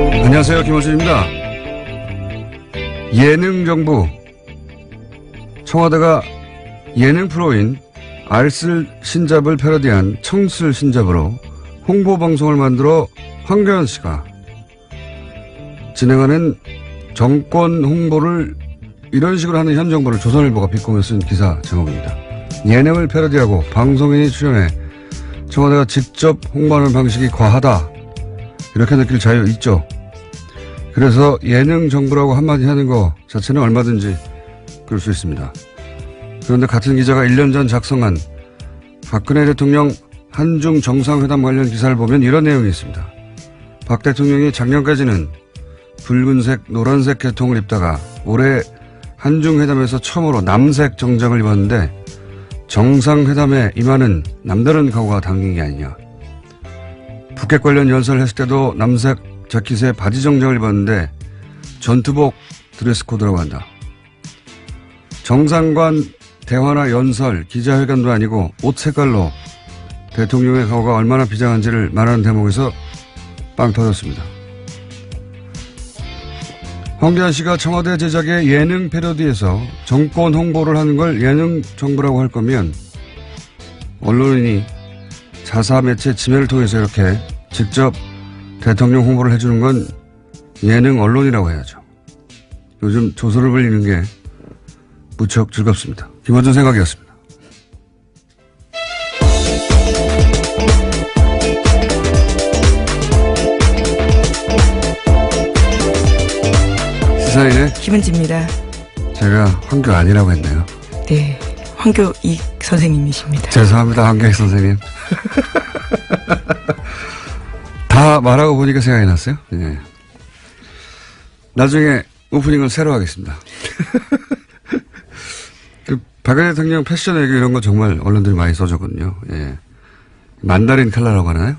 안녕하세요. 김호준입니다. 예능 정부. 청와대가 예능 프로인 알쓸 신잡을 패러디한 청쓸 신잡으로 홍보 방송을 만들어 황교안 씨가 진행하는 정권 홍보를 이런 식으로 하는 현 정부를 조선일보가 비꼬며 쓴 기사 제목입니다. 예능을 패러디하고 방송인이 출연해 청와대가 직접 홍보하는 방식이 과하다. 이렇게 느낄 자유 있죠. 그래서 예능 정부라고 한마디 하는 거 자체는 얼마든지 그럴 수 있습니다. 그런데 같은 기자가 1년 전 작성한 박근혜 대통령 한중 정상회담 관련 기사를 보면 이런 내용이 있습니다. 박 대통령이 작년까지는 붉은색, 노란색 계통을 입다가 올해 한중회담에서 처음으로 남색 정장을 입었는데 정상회담에 임하는 남다른 각오가 담긴 게 아니냐. 북핵 관련 연설을 했을 때도 남색 자켓에 바지 정장을 입었는데 전투복 드레스 코드라고 한다. 정상관 대화나 연설, 기자회견도 아니고 옷 색깔로 대통령의 각오가 얼마나 비장한지를 말하는 대목에서 빵 터졌습니다. 황교안 씨가 청와대 제작의 예능 패러디에서 정권 홍보를 하는 걸 예능 정부라고 할 거면 언론인이 자사 매체 지매를 통해서 이렇게 직접 대통령 홍보를 해주는 건 예능 언론이라고 해야죠. 요즘 조선을 벌리는 게 무척 즐겁습니다. 김원준 생각이었습니다. 시사인의 김은지입니다. 제가 황교 아니라고 했네요. 네. 황교 이 선생님이십니다. 죄송합니다, 황교익 선생님. 다 말하고 보니까 생각이 났어요. 예. 나중에 오프닝을 새로 하겠습니다. 그 박근혜 대통령 패션 외교 이런 거 정말 언론들이 많이 써줬거든요. 예. 만다린 칼라라고 하나요?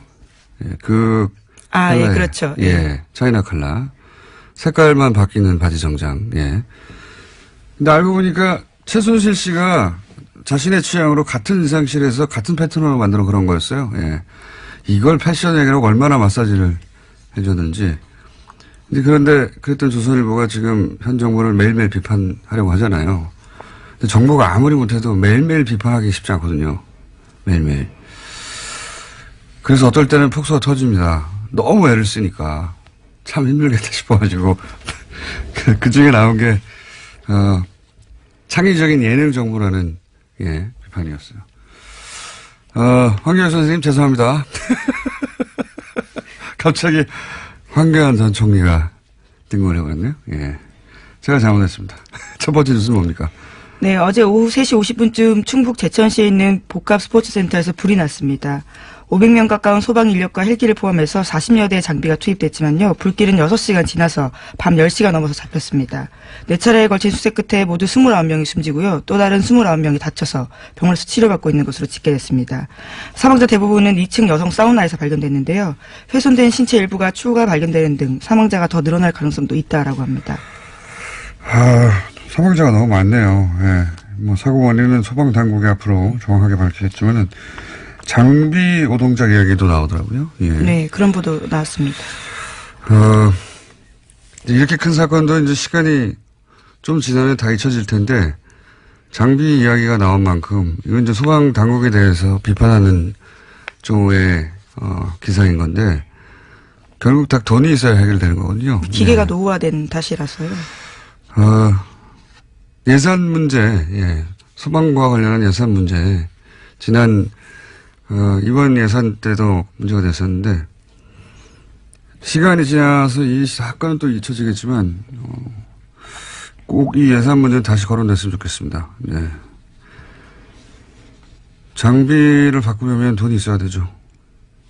예. 그 아, 예, 그렇죠. 예. 차이나 칼라. 색깔만 바뀌는 바지 정장. 예. 근데 알고 보니까 최순실 씨가 자신의 취향으로 같은 의상실에서 같은 패턴으로 만드는 그런 거였어요. 예. 이걸 패션 얘기라고 얼마나 마사지를 해줬는지. 근데 그런데 그랬던 조선일보가 지금 현 정부를 매일매일 비판하려고 하잖아요. 근데 정부가 아무리 못해도 매일매일 비판하기 쉽지 않거든요. 매일매일. 그래서 어떨 때는 폭소가 터집니다. 너무 애를 쓰니까. 참 힘들겠다 싶어가지고. 그, 그 중에 나온 게, 어, 창의적인 예능 정부라는, 예, 비판이었어요. 어, 황교안 선생님 죄송합니다. 갑자기 황교안 전 총리가 뜬금해버렸네요. 예. 제가 잘못했습니다. 첫 번째 뉴스는 뭡니까? 네, 어제 오후 3시 50분쯤 충북 제천시에 있는 복합 스포츠센터에서 불이 났습니다. 500명 가까운 소방 인력과 헬기를 포함해서 40여 대의 장비가 투입됐지만요. 불길은 6시간 지나서 밤 10시가 넘어서 잡혔습니다. 네 차례에 걸친 수색 끝에 모두 29명이 숨지고요. 또 다른 29명이 다쳐서 병원에서 치료받고 있는 것으로 집계됐습니다. 사망자 대부분은 2층 여성 사우나에서 발견됐는데요. 훼손된 신체 일부가 추가 발견되는 등 사망자가 더 늘어날 가능성도 있다라고 합니다. 아, 사망자가 너무 많네요. 예. 뭐, 사고 원인은 소방 당국이 앞으로 정확하게 밝히겠지만은, 장비 오동작 이야기도 나오더라고요. 예. 네, 그런 보도 나왔습니다. 어, 이렇게 큰 사건도 이제 시간이 좀 지나면 다 잊혀질 텐데, 장비 이야기가 나온 만큼, 이건 이제 소방 당국에 대해서 비판하는 종의, 어, 기사인 건데, 결국 다 돈이 있어야 해결되는 거거든요. 기계가 예. 노후화된 탓이라서요. 어, 예산 문제, 예. 소방과 관련한 예산 문제, 지난, 어, 이번 예산 때도 문제가 됐었는데, 시간이 지나서 이 사건은 또 잊혀지겠지만, 어, 꼭이 예산 문제는 다시 거론됐으면 좋겠습니다. 예. 장비를 바꾸려면 돈이 있어야 되죠.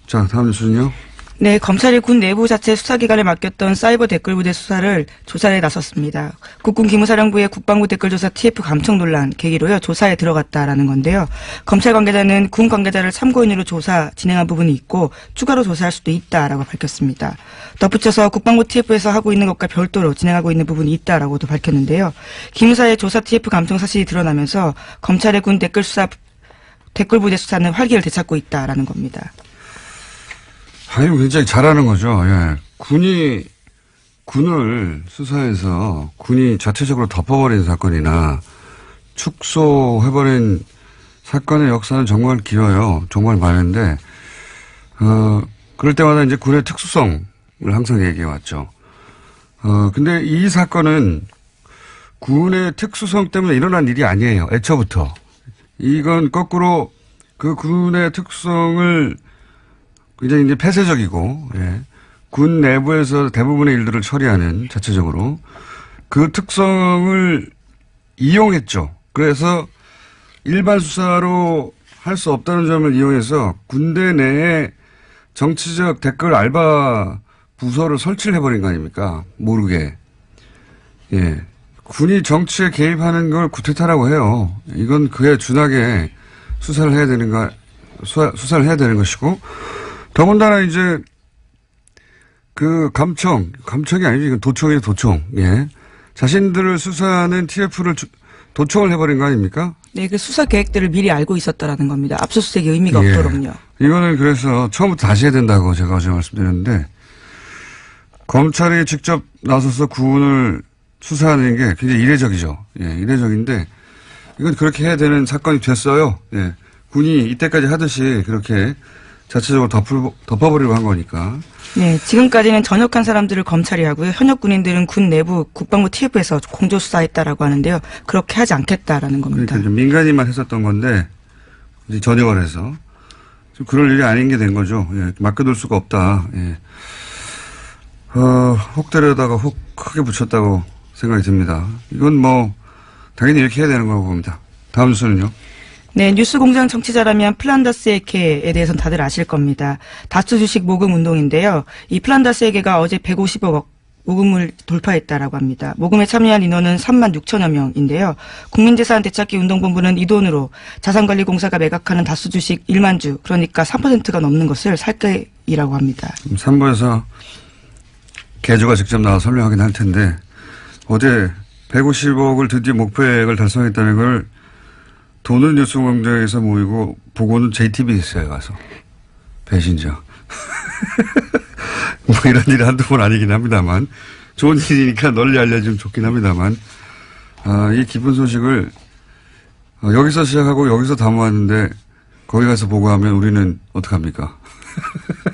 자, 다음 뉴스는요. 네, 검찰이 군 내부 자체 수사기관에 맡겼던 사이버 댓글 부대 수사를 조사에 나섰습니다. 국군 기무사령부의 국방부 댓글 조사 TF 감청 논란 계기로요 조사에 들어갔다라는 건데요. 검찰 관계자는 군 관계자를 참고인으로 조사 진행한 부분이 있고 추가로 조사할 수도 있다라고 밝혔습니다. 덧붙여서 국방부 TF에서 하고 있는 것과 별도로 진행하고 있는 부분이 있다라고도 밝혔는데요. 기무사의 조사 TF 감청 사실이 드러나면서 검찰의 군 댓글 수사 댓글 부대 수사는 활기를 되찾고 있다라는 겁니다. 아유, 굉장히 잘하는 거죠. 예. 군이 군을 수사해서 군이 자체적으로 덮어버린 사건이나 축소해버린 사건의 역사는 정말 길어요. 정말 많은데, 어, 그럴 때마다 이제 군의 특수성을 항상 얘기해왔죠. 어, 근데 이 사건은 군의 특수성 때문에 일어난 일이 아니에요. 애초부터. 이건 거꾸로 그 군의 특성을 굉장히 이제 폐쇄적이고, 예. 군 내부에서 대부분의 일들을 처리하는 자체적으로 그 특성을 이용했죠. 그래서 일반 수사로 할 수 없다는 점을 이용해서 군대 내에 정치적 댓글 알바 부서를 설치를 해버린 거 아닙니까? 모르게. 예. 군이 정치에 개입하는 걸 구태타라고 해요. 이건 그에 준하게 수사를 해야 되는 거, 수사, 수사를 해야 되는 것이고, 더군다나 이제 그 감청, 감청이 아니죠. 이건 도청이에요, 도청. 예. 자신들을 수사하는 TF를 도청을 해버린 거 아닙니까? 네, 그 수사 계획들을 미리 알고 있었다라는 겁니다. 압수수색의 의미가 예. 없도록요. 이거는 그래서 처음부터 다시 해야 된다고 제가 어제 말씀드렸는데, 검찰이 직접 나서서 구원을 수사하는 게 굉장히 이례적이죠. 예, 이례적인데, 이건 그렇게 해야 되는 사건이 됐어요. 예. 군이 이때까지 하듯이 그렇게 자체적으로 덮을, 덮어버리려고 한 거니까. 네, 지금까지는 전역한 사람들을 검찰이 하고요. 현역 군인들은 군 내부 국방부 TF에서 공조 수사했다라고 하는데요. 그렇게 하지 않겠다라는 겁니다. 그러니까 좀 민간인만 했었던 건데 이제 전역을 해서 좀 그럴 일이 아닌 게 된 거죠. 예, 맡겨둘 수가 없다. 예. 어, 혹 때려다가 혹 크게 붙였다고 생각이 듭니다. 이건 뭐 당연히 이렇게 해야 되는 거라고 봅니다. 다음 수는요. 네, 뉴스공장 청취자라면 플란다스에게에 대해서는 다들 아실 겁니다. 다스 주식 모금 운동인데요. 이 플란다스에게가 어제 150억 모금을 돌파했다라고 합니다. 모금에 참여한 인원은 3만 6천여 명인데요. 국민재산 되찾기 운동본부는 이 돈으로 자산관리공사가 매각하는 다스 주식 1만 주, 그러니까 3%가 넘는 것을 살 계이라고 합니다. 3부에서 개주가 직접 나와 설명하긴 할 텐데 어제 150억을 드디어 목표액을 달성했다는 걸 돈은 뉴스공장에서 모이고 보고는 JTBC에 가서 배신자. 뭐 이런 일이 한두 번 아니긴 합니다만 좋은 일이니까 널리 알려주면 좋긴 합니다만 아, 이 기쁜 소식을 어, 여기서 시작하고 여기서 다 모았는데 거기 가서 보고하면 우리는 어떡합니까?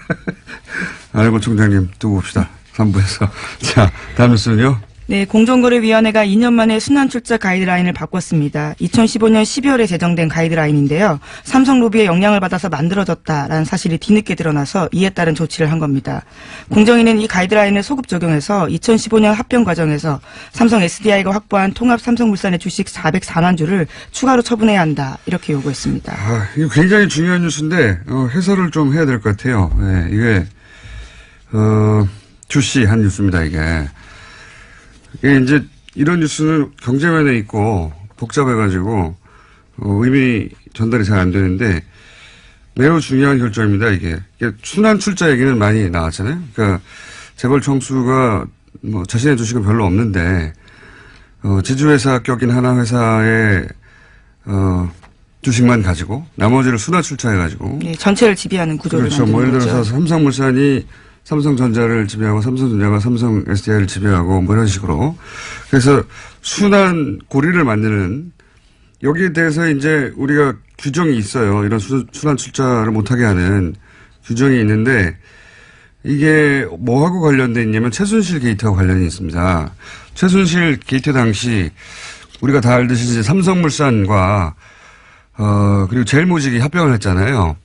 안혜권 총장님 두고 봅시다. 3부에서. 자, 다음 뉴스는요. 네, 공정거래위원회가 2년 만에 순환출자 가이드라인을 바꿨습니다. 2015년 12월에 제정된 가이드라인인데요. 삼성 로비의 영향을 받아서 만들어졌다라는 사실이 뒤늦게 드러나서 이에 따른 조치를 한 겁니다. 공정위는 이 가이드라인을 소급 적용해서 2015년 합병 과정에서 삼성 SDI가 확보한 통합 삼성물산의 주식 404만 주를 추가로 처분해야 한다. 이렇게 요구했습니다. 아, 이거 굉장히 중요한 뉴스인데, 어, 해설을 좀 해야 될 것 같아요. 예, 이게, 어, 주시한 뉴스입니다, 이게. 이게 이제 이런 뉴스는 경제면에 있고 복잡해가지고, 어, 의미 전달이 잘 안 되는데, 매우 중요한 결정입니다, 이게. 이게 순환 출자 얘기는 많이 나왔잖아요. 그러니까, 재벌 총수가 뭐 자신의 주식은 별로 없는데, 어, 지주회사 껴긴 하나 회사에, 어, 주식만 가지고 나머지를 순환 출자해가지고 네, 전체를 지배하는 구조를 그렇죠. 뭐 예를 들어서. 삼성물산이 삼성전자를 지배하고 삼성전자가 삼성 SDI를 지배하고 뭐 이런 식으로 그래서 순환 고리를 만드는 여기에 대해서 이제 우리가 규정이 있어요. 이런 수- 순환 출자를 못하게 하는 규정이 있는데 이게 뭐하고 관련돼 있냐면 최순실 게이트와 관련이 있습니다. 최순실 게이트 당시 우리가 다 알듯이 이제 삼성물산과 어 그리고 제일모직이 합병을 했잖아요.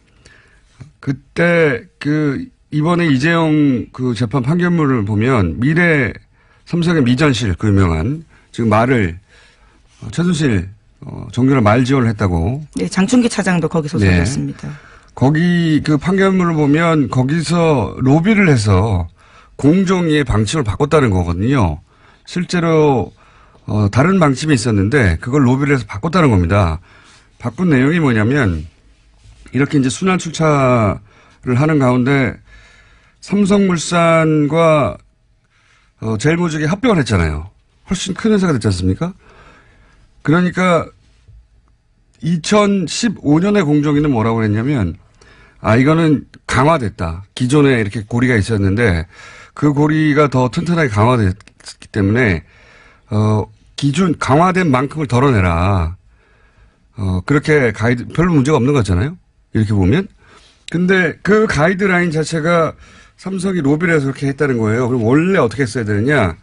그때 그 이번에 이재용 그 재판 판결문을 보면 미래 삼성의 미전실 그 유명한 지금 말을 어, 최순실 어, 정규를 말 지원을 했다고 네, 장충기 차장도 거기서 네. 소졌습니다. 거기 그 판결문을 보면 거기서 로비를 해서 공정위의 방침을 바꿨다는 거거든요. 실제로 어, 다른 방침이 있었는데 그걸 로비를 해서 바꿨다는 겁니다. 바꾼 내용이 뭐냐면 이렇게 이제 순환 출차를 하는 가운데 삼성물산과 어, 제일모직이 합병을 했잖아요. 훨씬 큰 회사가 됐지 않습니까? 그러니까 2015년에 공정위는 뭐라고 했냐면 아 이거는 강화됐다. 기존에 이렇게 고리가 있었는데 그 고리가 더 튼튼하게 강화됐기 때문에 어 기준 강화된 만큼을 덜어내라. 어 그렇게 가이드 별로 문제가 없는 것 같잖아요. 이렇게 보면. 근데 그 가이드라인 자체가 삼성이 로비를 해서 그렇게 했다는 거예요. 그럼 원래 어떻게 했어야 되느냐?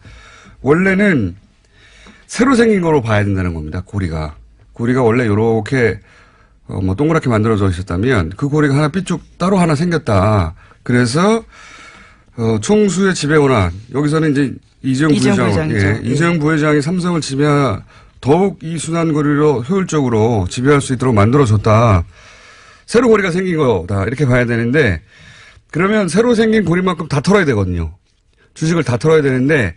원래는 새로 생긴 거로 봐야 된다는 겁니다. 고리가. 고리가 원래 요렇게 어, 뭐 동그랗게 만들어져 있었다면 그 고리가 하나 삐쭉 따로 하나 생겼다. 그래서 어, 총수의 지배 권한 여기서는 이제 이재용 부회장, 부회장이죠. 예, 이재용 부회장이 삼성을 지배하 더욱 이 순환 고리로 효율적으로 지배할 수 있도록 만들어줬다. 새로 고리가 생긴 거다 이렇게 봐야 되는데 그러면 새로 생긴 고리만큼 다 털어야 되거든요. 주식을 다 털어야 되는데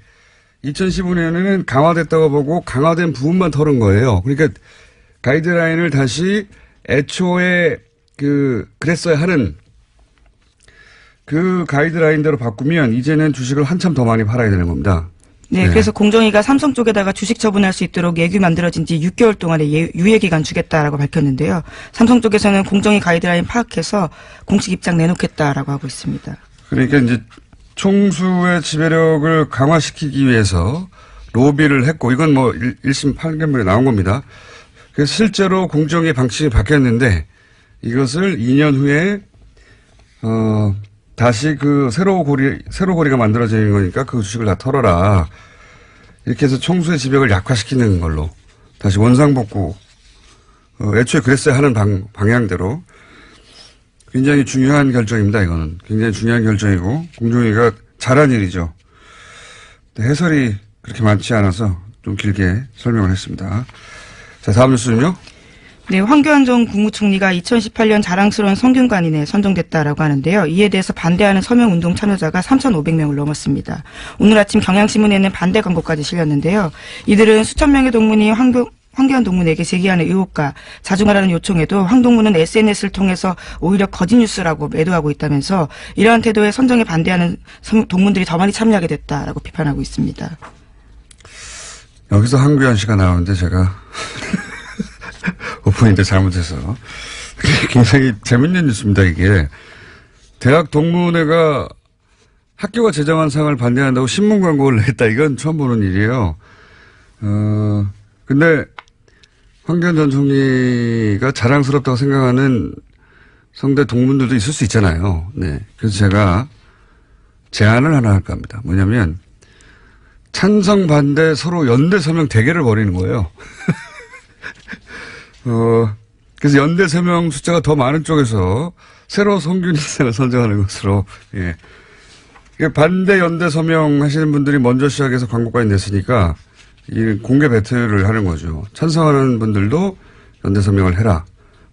2015년에는 강화됐다고 보고 강화된 부분만 털은 거예요. 그러니까 가이드라인을 다시 애초에 그 그랬어야 하는 그 가이드라인대로 바꾸면 이제는 주식을 한참 더 많이 팔아야 되는 겁니다. 네, 네. 그래서 공정위가 삼성 쪽에다가 주식 처분할 수 있도록 예규 만들어진 지 6개월 동안의 예- 유예 기간 주겠다라고 밝혔는데요. 삼성 쪽에서는 공정위 가이드라인 파악해서 공식 입장 내놓겠다라고 하고 있습니다. 그러니까 이제 총수의 지배력을 강화시키기 위해서 로비를 했고 이건 뭐 1, 심 판결문에 나온 겁니다. 그래서 실제로 공정의 방식이 바뀌었는데 이것을 2년 후에 어 다시 그 새로 고리 새로 고리가 만들어지는 거니까 그 주식을 다 털어라 이렇게 해서 총수의 지배력을 약화시키는 걸로 다시 원상복구 어, 애초에 그랬어야 하는 방, 방향대로 굉장히 중요한 결정입니다. 이거는 굉장히 중요한 결정이고 공정위가 잘한 일이죠. 해설이 그렇게 많지 않아서 좀 길게 설명을 했습니다. 자 다음 뉴스는요. 네, 황교안 전 국무총리가 2018년 자랑스러운 성균관인에 선정됐다라고 하는데요. 이에 대해서 반대하는 서명 운동 참여자가 3,500명을 넘었습니다. 오늘 아침 경향신문에는 반대 광고까지 실렸는데요. 이들은 수천 명의 동문이 황교 황교안 동문에게 제기하는 의혹과 자중하라는 요청에도 황 동문은 SNS를 통해서 오히려 거짓 뉴스라고 매도하고 있다면서 이러한 태도에 선정에 반대하는 성- 동문들이 더 많이 참여하게 됐다라고 비판하고 있습니다. 여기서 한규현 씨가 나오는데 제가 오프닝 잘못해서 굉장히 재밌는 뉴스입니다. 이게 대학 동문회가 학교가 제정한 상을 반대한다고 신문 광고를 냈다. 이건 처음 보는 일이에요. 어 근데 황교안 전 총리가 자랑스럽다고 생각하는 성대 동문들도 있을 수 있잖아요. 네. 그래서 제가 제안을 하나 할까 합니다. 뭐냐면 찬성 반대 서로 연대 서명 대결을 벌이는 거예요. 어, 그래서 연대 서명 숫자가 더 많은 쪽에서 새로 성균 인사를 선정하는 것으로, 예. 반대 연대 서명 하시는 분들이 먼저 시작해서 광고까지 냈으니까 이 공개 배틀을 하는 거죠. 찬성하는 분들도 연대 서명을 해라.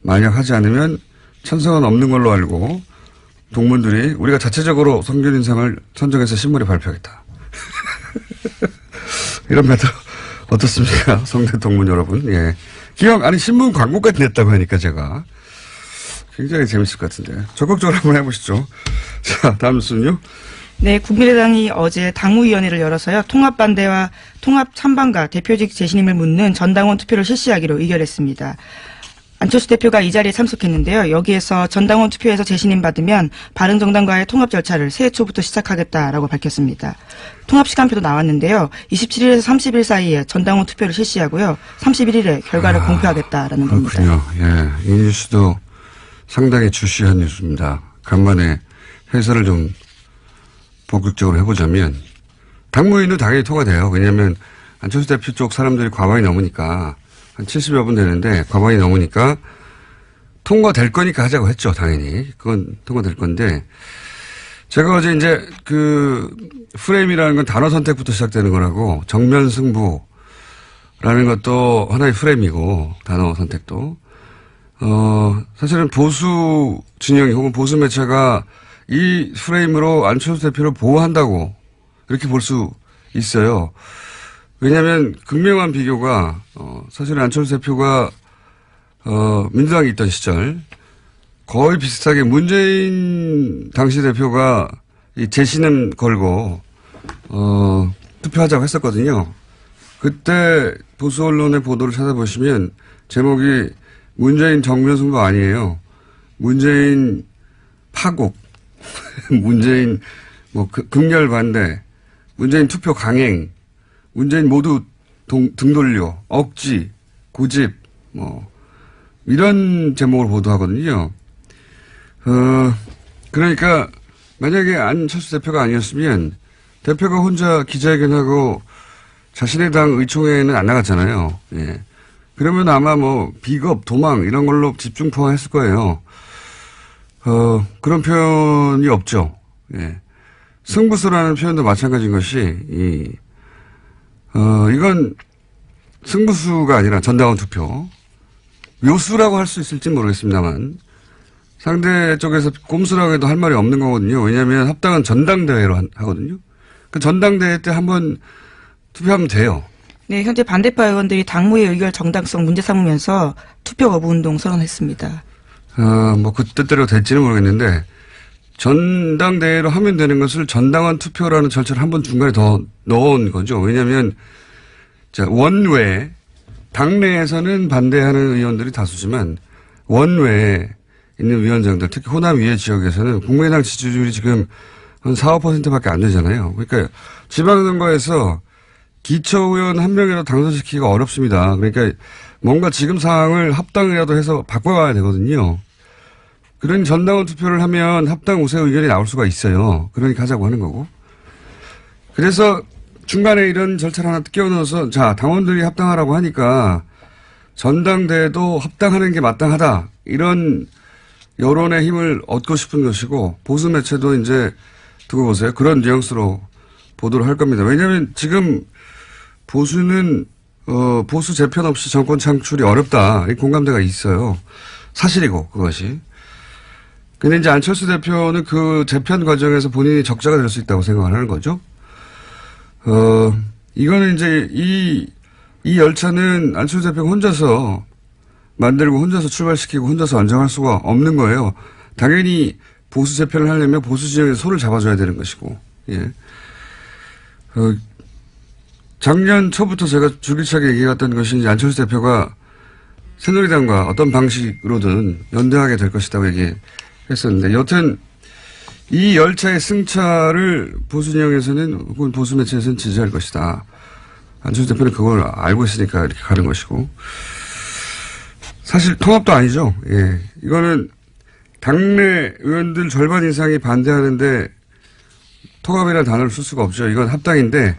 만약 하지 않으면 찬성은 없는 걸로 알고 동문들이 우리가 자체적으로 성균 인상을 선정해서 신문에 발표하겠다. 이런 배틀 어떻습니까? 성대 동문 여러분. 예. 기왕, 아니, 신문 광고까지 냈다고 하니까 제가 굉장히 재밌을 것 같은데. 적극적으로 한번 해보시죠. 자, 다음 뉴스는요. 네, 국민의당이 어제 당무위원회를 열어서요. 통합 반대와 통합 찬반과 대표직 재신임을 묻는 전당원 투표를 실시하기로 의결했습니다. 안철수 대표가 이 자리에 참석했는데요. 여기에서 전당원 투표에서 재신임 받으면 바른정당과의 통합 절차를 새해 초부터 시작하겠다라고 밝혔습니다. 통합 시간표도 나왔는데요. 27일에서 30일 사이에 전당원 투표를 실시하고요. 31일에 결과를 공표하겠다라는 겁니다. 그렇군요. 예. 이 뉴스도 상당히 주시한 뉴스입니다. 간만에 해설을 좀 본격적으로 해보자면 당무위는 당연히 통과돼요. 왜냐하면 안철수 대표 쪽 사람들이 과반이 넘으니까 한 70여 분 되는데 과반이 넘으니까 통과될 거니까 하자고 했죠. 당연히. 그건 통과될 건데 제가 어제 이제 그 프레임이라는 건 단어 선택부터 시작되는 거라고 정면 승부 라는 것도 하나의 프레임이고 단어 선택도 어 사실은 보수 진영이 혹은 보수 매체가 이 프레임으로 안철수 대표를 보호한다고 이렇게 볼 수 있어요. 왜냐하면 극명한 비교가 어 사실은 안철수 대표가 어 민주당에 있던 시절 거의 비슷하게 문재인 당시 대표가 이 재신임 걸고 어 투표하자고 했었거든요. 그때 보수 언론의 보도를 찾아보시면 제목이 문재인 정면 승부 아니에요. 문재인 파국, 문재인 뭐 그- 극렬 반대, 문재인 투표 강행, 문재인 모두 동- 등 돌려, 억지, 고집, 뭐 이런 제목을 보도하거든요. 어, 그러니까 만약에 안철수 대표가 아니었으면 대표가 혼자 기자회견하고 자신의 당 의총회에는 안 나갔잖아요. 예. 그러면 아마 뭐 비겁, 도망 이런 걸로 집중 포함했을 거예요. 어, 그런 표현이 없죠. 예. 승부수라는 표현도 마찬가지인 것이, 이, 어, 이건 승부수가 아니라 전당원 투표. 묘수라고 할 수 있을지 모르겠습니다만, 상대 쪽에서 꼼수라고 해도 할 말이 없는 거거든요. 왜냐하면 합당은 전당대회로 한- 하거든요. 그 전당대회 때 한번 투표하면 돼요. 네, 현재 반대파 의원들이 당무의 의결 정당성 문제 삼으면서 투표 거부 운동 선언했습니다. 어, 뭐, 그 뜻대로 될지는 모르겠는데, 전당대회로 하면 되는 것을 전당원 투표라는 절차를 한 번 중간에 더 넣은 거죠. 왜냐하면, 자, 원외, 당내에서는 반대하는 의원들이 다수지만, 원외에 있는 위원장들, 특히 호남 위에 지역에서는 국민의당 지지율이 지금 한 4, 5%밖에 안 되잖아요. 그러니까 지방선거에서 기초의원 한 명이라도 당선시키기가 어렵습니다. 그러니까 뭔가 지금 상황을 합당이라도 해서 바꿔가야 되거든요. 그런 전당원 투표를 하면 합당 우세 의견이 나올 수가 있어요. 그러니까 하자고 하는 거고. 그래서 중간에 이런 절차를 하나 끼워 넣어서 자, 당원들이 합당하라고 하니까 전당대회도 합당하는 게 마땅하다. 이런 여론의 힘을 얻고 싶은 것이고 보수 매체도 이제 두고 보세요. 그런 뉘앙스로 보도를 할 겁니다. 왜냐하면 지금 보수는 어, 보수 재편 없이 정권 창출이 어렵다. 이 공감대가 있어요. 사실이고 그것이. 근데 이제 안철수 대표는 그 재편 과정에서 본인이 적자가 될 수 있다고 생각을 하는 거죠. 어, 이거는 이제 이, 이 열차는 안철수 대표가 혼자서 만들고 혼자서 출발시키고 혼자서 안정할 수가 없는 거예요. 당연히 보수 재편을 하려면 보수 진영에서 손을 잡아줘야 되는 것이고, 예. 어, 작년 초부터 제가 줄기차게 얘기했던 것이 이제 안철수 대표가 새누리당과 어떤 방식으로든 연대하게 될 것이라고 얘기 했었는데 여튼 이 열차의 승차를 보수 진영에서는 혹은 보수 매체에서는 지지할 것이다. 안철수 대표는 그걸 알고 있으니까 이렇게 가는 것이고 사실 통합도 아니죠. 예. 이거는 당내 의원들 절반 이상이 반대하는데 통합이라는 단어를 쓸 수가 없죠. 이건 합당인데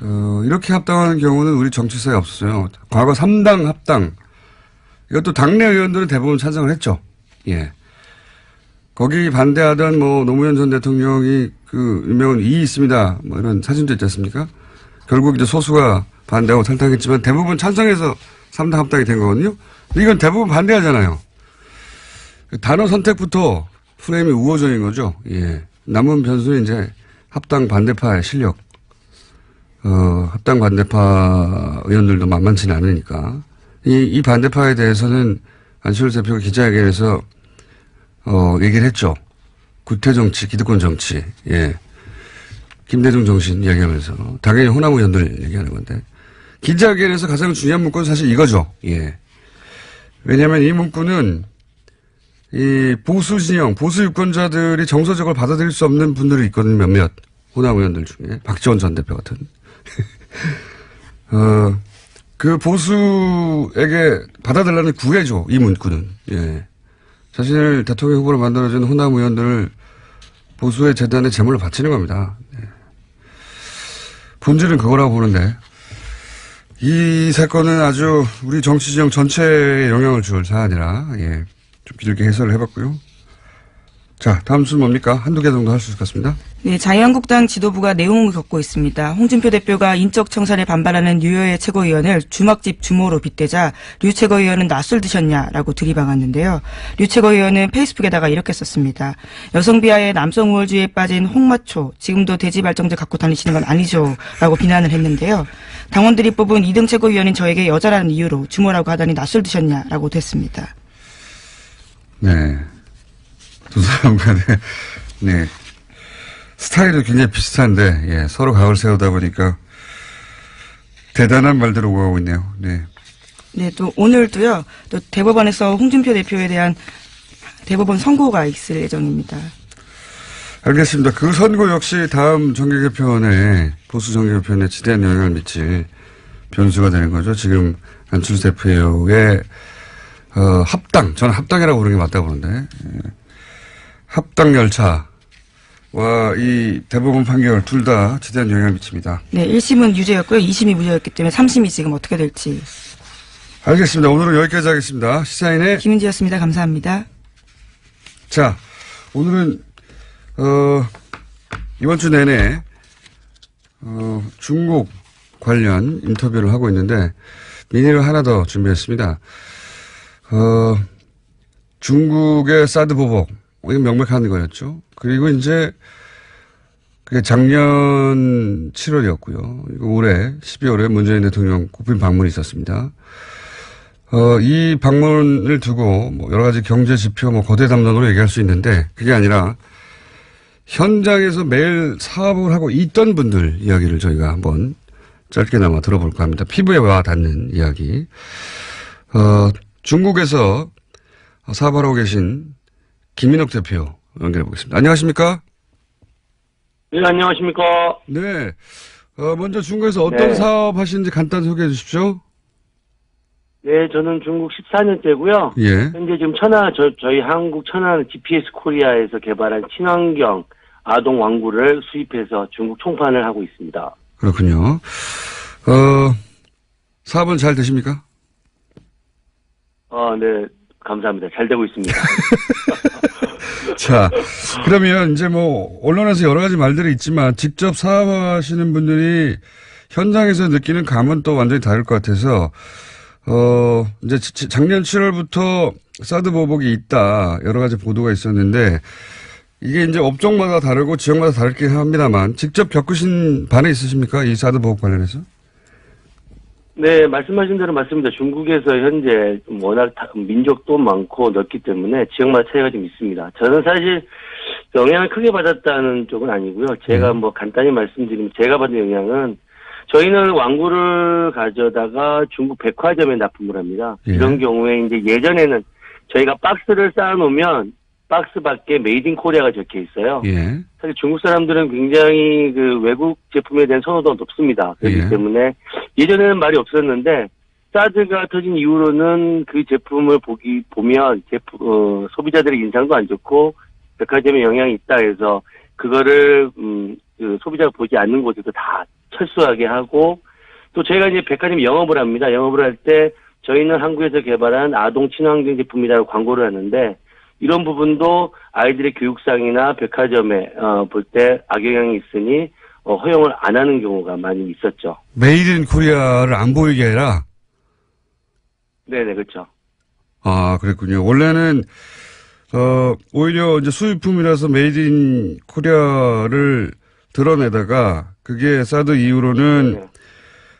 어, 이렇게 합당하는 경우는 우리 정치사에 없었어요. 과거 3당 합당. 이것도 당내 의원들은 대부분 찬성을 했죠. 예. 거기 반대하던 뭐 노무현 전 대통령이 그 유명한 이 있습니다. 뭐 이런 사진도 있지 않습니까? 결국 이제 소수가 반대하고 탈당했지만 대부분 찬성해서 3당 합당이 된 거거든요. 이건 대부분 반대하잖아요. 그 단어 선택부터 프레임이 우호적인 거죠. 예. 남은 변수는 이제 합당 반대파의 실력. 어, 합당 반대파 의원들도 만만치는 않으니까. 이, 이 반대파에 대해서는 안철수 대표가 기자회견에서 어, 얘기를 했죠. 구태 정치, 기득권 정치. 예. 김대중 정신 이야기하면서. 당연히 호남 의원들 얘기하는 건데. 기자회견에서 가장 중요한 문구는 사실 이거죠. 예. 왜냐하면 이 문구는 이 보수 진영, 보수 유권자들이 정서적으로 받아들일 수 없는 분들이 있거든요. 몇몇 호남 의원들 중에 박지원 전 대표 같은. 어, 그 보수에게 받아들라는 구애죠. 이 문구는. 예. 자신을 대통령 후보로 만들어준 호남 의원들을 보수의 재단에 재물로 바치는 겁니다. 예. 본질은 그거라고 보는데 이 사건은 아주 우리 정치 지형 전체에 영향을 줄 사안이라 예. 좀 길게 해설을 해봤고요. 자, 다음 순 뭡니까? 한두 개 정도 할 수 있을 것 같습니다. 네, 자유한국당 지도부가 내용을 겪고 있습니다. 홍준표 대표가 인적 청산에 반발하는 류여의 최고위원을 주막집 주모로 빗대자 류 최고위원은 낯을 드셨냐라고 들이박았는데요. 류 최고위원은 페이스북에다가 이렇게 썼습니다. 여성 비하에 남성 우월주의에 빠진 홍마초 지금도 돼지 발정제 갖고 다니시는 건 아니죠라고 비난을 했는데요. 당원들이 뽑은 2등 최고위원인 저에게 여자라는 이유로 주모라고 하다니 낯을 드셨냐라고 됐습니다. 네. 두 사람 간에, 네. 스타일이 굉장히 비슷한데, 예, 서로 각을 세우다 보니까 대단한 말들을 오가고 있네요. 네. 네, 또 오늘도요. 또 대법원에서 홍준표 대표에 대한 대법원 선고가 있을 예정입니다. 알겠습니다. 그 선거 역시 다음 정계 개편에 보수 정계 개편에 지대한 영향을 미칠 변수가 되는 거죠. 지금 안철수 대표의 어, 합당, 저는 합당이라고 부르는 게 맞다고 보는데 예. 합당 열차 와 이 대법원 판결 둘 다 지대한 영향을 미칩니다. 네, 1심은 유죄였고요. 2심이 무죄였기 때문에 3심이 지금 어떻게 될지. 알겠습니다. 오늘은 여기까지 하겠습니다. 시사인의 김은지였습니다. 감사합니다. 자, 오늘은, 어, 이번 주 내내, 어, 중국 관련 인터뷰를 하고 있는데, 미니를 하나 더 준비했습니다. 어, 중국의 사드 보복, 이건 명백한 거였죠. 그리고 이제, 그게 작년 7월이었고요. 이거 올해 12월에 문재인 대통령 국빈 방문이 있었습니다. 어, 이 방문을 두고 뭐 여러 가지 경제 지표 뭐 거대 담론으로 얘기할 수 있는데 그게 아니라 현장에서 매일 사업을 하고 있던 분들 이야기를 저희가 한번 짧게나마 들어볼까 합니다. 피부에 와 닿는 이야기. 어, 중국에서 사업하고 계신 김민옥 대표 연결해 보겠습니다. 안녕하십니까? 네, 안녕하십니까. 네. 어, 먼저 중국에서 어떤 네. 사업 하시는지 간단히 소개해 주십시오. 네, 저는 중국 14년째고요. 예. 현재 지금 천하, 저, 저희 한국 천안 GPS 코리아에서 개발한 친환경 아동 왕구를 수입해서 중국 총판을 하고 있습니다. 그렇군요. 어, 사업은 잘 되십니까? 어, 네, 감사합니다. 잘 되고 있습니다. 자, 그러면 이제 뭐, 언론에서 여러 가지 말들이 있지만, 직접 사업하시는 분들이 현장에서 느끼는 감은 또 완전히 다를 것 같아서, 어, 이제 작년 7월부터 사드 보복이 있다, 여러 가지 보도가 있었는데, 이게 이제 업종마다 다르고 지역마다 다르긴 합니다만, 직접 겪으신 반응 있으십니까? 이 사드 보복 관련해서? 네, 말씀하신 대로 맞습니다. 중국에서 현재 좀 워낙 다- 민족도 많고 넓기 때문에 지역마다 차이가 좀 있습니다. 저는 사실 영향을 크게 받았다는 쪽은 아니고요. 제가 뭐 간단히 말씀드리면 제가 받은 영향은 저희는 왕구를 가져다가 중국 백화점에 납품을 합니다. 예. 이런 경우에 이제 예전에는 저희가 박스를 쌓아놓으면 박스 밖에 메이드 인 코리아가 적혀 있어요. 예. 사실 중국 사람들은 굉장히 그 외국 제품에 대한 선호도가 높습니다. 그렇기 예. 때문에 예전에는 말이 없었는데 사드가 터진 이후로는 그 제품을 보기 보면 제품 어, 소비자들의 인상도 안 좋고 백화점에 영향이 있다 해서 그거를 음, 그 소비자가 보지 않는 곳에서 다 철수하게 하고 또 저희가 이제 백화점 영업을 합니다. 영업을 할 때 저희는 한국에서 개발한 아동 친환경 제품이라고 광고를 하는데 이런 부분도 아이들의 교육상이나 백화점에 어, 볼 때 악영향이 있으니 어, 허용을 안 하는 경우가 많이 있었죠. 메이드 인 코리아를 안 보이게 해라? 네네 그렇죠. 아, 그랬군요. 원래는, 어, 오히려 이제 수입품이라서 메이드 인 코리아를 드러내다가 그게 사드 이후로는 네.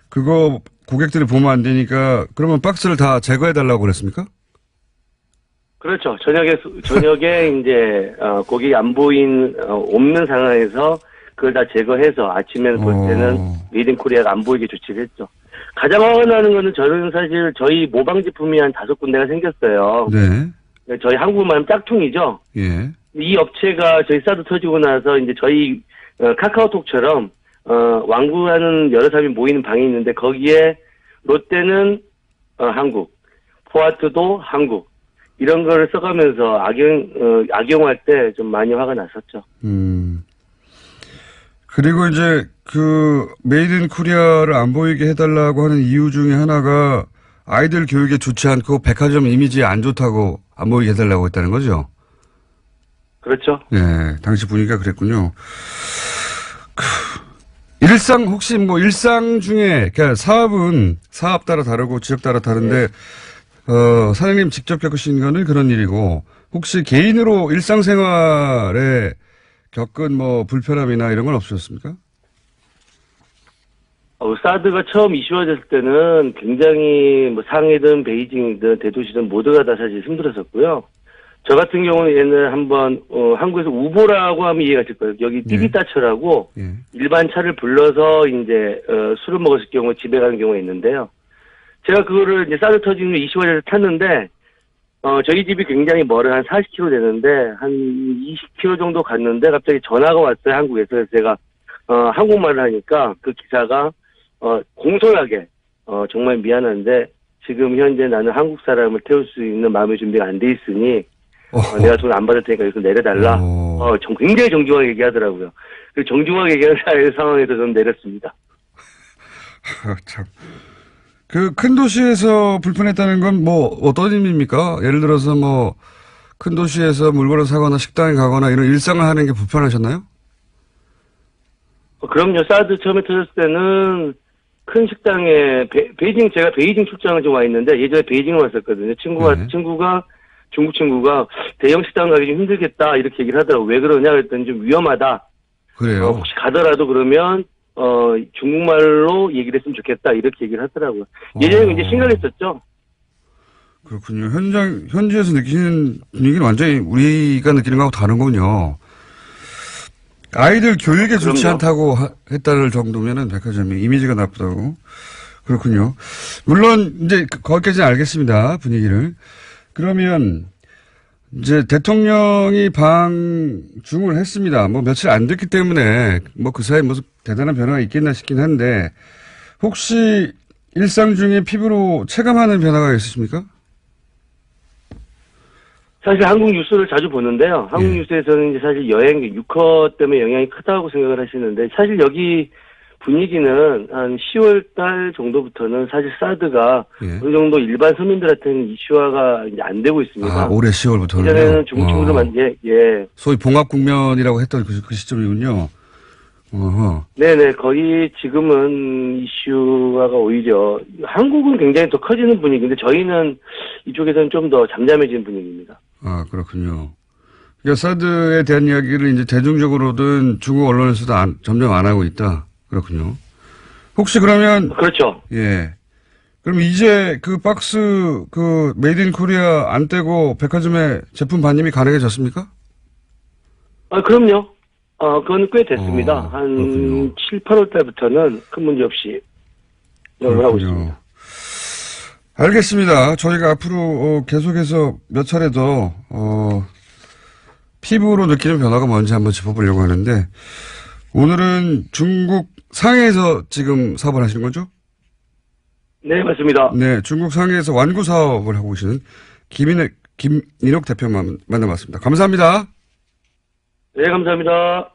그거 고객들이 보면 안 되니까 그러면 박스를 다 제거해 달라고 그랬습니까? 그렇죠. 저녁에 수- 저녁에 이제 어, 고객이 안 보인 어, 없는 상황에서 그걸 다 제거해서 아침에는 볼 때는 어. 메이드 인 코리아가 안 보이게 조치를 했죠. 가장 화가 나는 거는 저는 사실 저희 모방 제품이 한 다섯 군데가 생겼어요. 네. 저희 한국말하면 짝퉁이죠. 예. 이 업체가 저희 사드 터지고 나서 이제 저희 어, 카카오톡처럼 어, 왕구하는 여러 사람이 모이는 방이 있는데 거기에 롯데는 어, 한국, 포아트도 한국 이런 거를 써가면서 악용 어, 악용할 때 좀 많이 화가 났었죠. 음. 그리고 이제 그 메이드 인 코리아를 안 보이게 해달라고 하는 이유 중에 하나가 아이들 교육에 좋지 않고 백화점 이미지에 안 좋다고 안 보이게 해달라고 했다는 거죠? 그렇죠. 예, 당시 분위기가 그랬군요. 크, 일상 혹시 뭐 일상 중에 그러니까 사업은 사업 따라 다르고 지역 따라 다른데 어 사장님 직접 겪으신 거는 그런 일이고 혹시 개인으로 일상생활에 겪은 뭐 불편함이나 이런 건 없으셨습니까? 어, 사드가 처음 이슈화됐을 때는 굉장히 뭐 상해든 베이징이든 대도시든 모두가 다 사실 힘들었었고요. 저 같은 경우에는 한번 어, 한국에서 우보라고 하면 이해가 될 거예요. 여기 띠비따처라고 예. 일반 차를 불러서 이제 어, 술을 먹었을 경우 집에 가는 경우가 있는데요. 제가 그거를 이제 사드 터지는 이슈화를 탔는데 어, 저희 집이 굉장히 멀어요. 한 40km 되는데, 한 20km 정도 갔는데, 갑자기 전화가 왔어요, 한국에서. 그래서 제가, 어, 한국말을 하니까 그 기사가, 어, 공손하게, 어, 정말 미안한데, 지금 현재 나는 한국 사람을 태울 수 있는 마음의 준비가 안 돼 있으니, 어, 어, 내가 돈 안 받을 테니까 여기서 내려달라. 어. 어, 정, 굉장히 정중하게 얘기하더라고요. 그 정중하게 얘기하는 상황에서 저는 내렸습니다. 아, 참. 그 큰 도시에서 불편했다는 건 뭐 어떤 의미입니까? 예를 들어서 뭐 큰 도시에서 물건을 사거나 식당에 가거나 이런 일상을 하는 게 불편하셨나요? 어, 그럼요. 사드 처음에 터졌을 때는 큰 식당에 베, 베이징 제가 베이징 출장을 좀 와 있는데 예전에 베이징을 왔었거든요. 친구가 네. 친구가 중국 친구가 대형 식당 가기 좀 힘들겠다 이렇게 얘기를 하더라고. 왜 그러냐 그랬더니 좀 위험하다. 그래요. 어, 혹시 가더라도 그러면 어 중국말로 얘기를 했으면 좋겠다 이렇게 얘기를 하더라고요. 예전에 어. 굉장히 심각했었죠. 그렇군요. 현장, 현지에서 느끼는 분위기는 완전히 우리가 느끼는 거하고 다른군요. 아이들 교육에 좋지 그럼요. 않다고 하- 했다는 정도면은 백화점이 이미지가 나쁘다고. 그렇군요. 물론, 이제 그- 거기까지는 알겠습니다. 분위기를. 그러면, 이제 대통령이 방중을 했습니다. 뭐 며칠 안 됐기 때문에 뭐 그 사이에 무슨 대단한 변화가 있겠나 싶긴 한데 혹시 일상 중에 피부로 체감하는 변화가 있으십니까? 사실 한국 뉴스를 자주 보는데요. 한국 예. 뉴스에서는 이제 사실 여행 유커 때문에 영향이 크다고 생각을 하시는데 사실 여기 분위기는 한 10월 달 정도부터는 사실 사드가 예. 어느 정도 일반 서민들한테는 이슈화가 이제 안 되고 있습니다. 아, 올해 10월부터는. 예전에는 중국 친구들 만 예, 예. 소위 봉합 국면이라고 했던 그, 그 시점이군요. 어허. 네네, 거의 지금은 이슈화가 오히려 한국은 굉장히 더 커지는 분위기인데 저희는 이쪽에서는 좀 더 잠잠해진 분위기입니다. 아, 그렇군요. 그러니까 사드에 대한 이야기를 이제 대중적으로든 중국 언론에서도 안- 점점 안 하고 있다. 그렇군요. 혹시 그러면, 그렇죠. 예. 그럼 이제 그 박스, 그 메이드 인 코리아 안 떼고 백화점에 제품 반입이 가능해졌습니까? 아, 그럼요. 어, 그건 꽤 됐습니다. 어, 한 그렇군요. 7, 8월 달부터는 큰 문제 없이 영업을 하고 있습니다. 알겠습니다. 저희가 앞으로 어, 계속해서 몇 차례 더 어, 피부로 느끼는 변화가 뭔지 한번 짚어보려고 하는데 오늘은 중국 상해에서 지금 사업을 하시는 거죠? 네, 맞습니다. 네, 중국 상해에서 완구 사업을 하고 계시는 김인혁, 김인혁 대표 만- 만나봤습니다. 감사합니다. 네, 감사합니다.